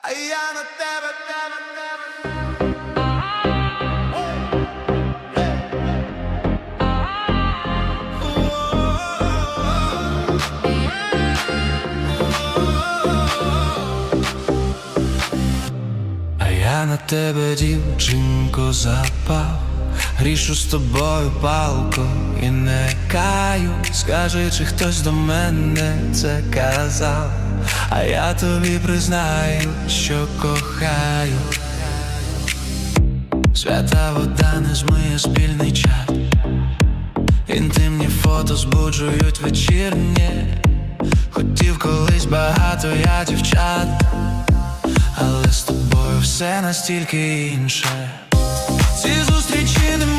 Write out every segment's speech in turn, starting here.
А я на тебе, тебе, тебе. А я на тебе, дівчинко, запав, грішу з тобою палко і не каю. Скажи, чи хтось до мене це казав, а я тобі признаю, що кохаю. Свята вода не змиє спільний чат. Інтимні фото збуджують вечірнє. Хотів колись багато я дівчат. Але з тобою все настільки інше. Ці зустрічі немов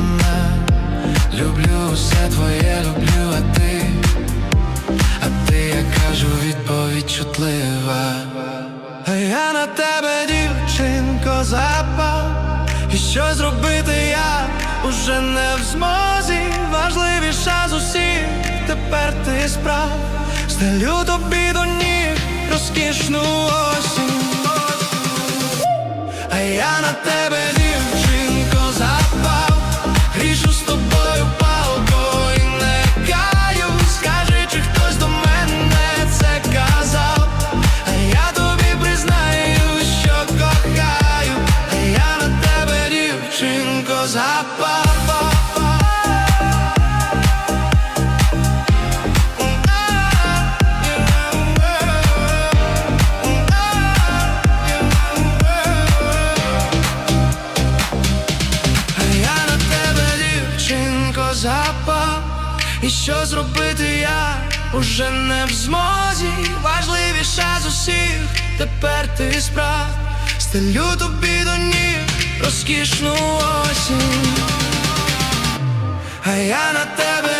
щетина Люблю все твоє, люблю, а ти а ти, я кажу, відповідь чутлива. А я на тебе, дівчинко, запав. І що зробити я уже не в змозі. Важливіша з усіх, тепер ти справ. Стелю тобі до ніг розкішну І що зробити я уже не в змозі. Важливіша з усіх, тепер ти справ. Стелю тобі до ніг розкішну осінь. А я на тебе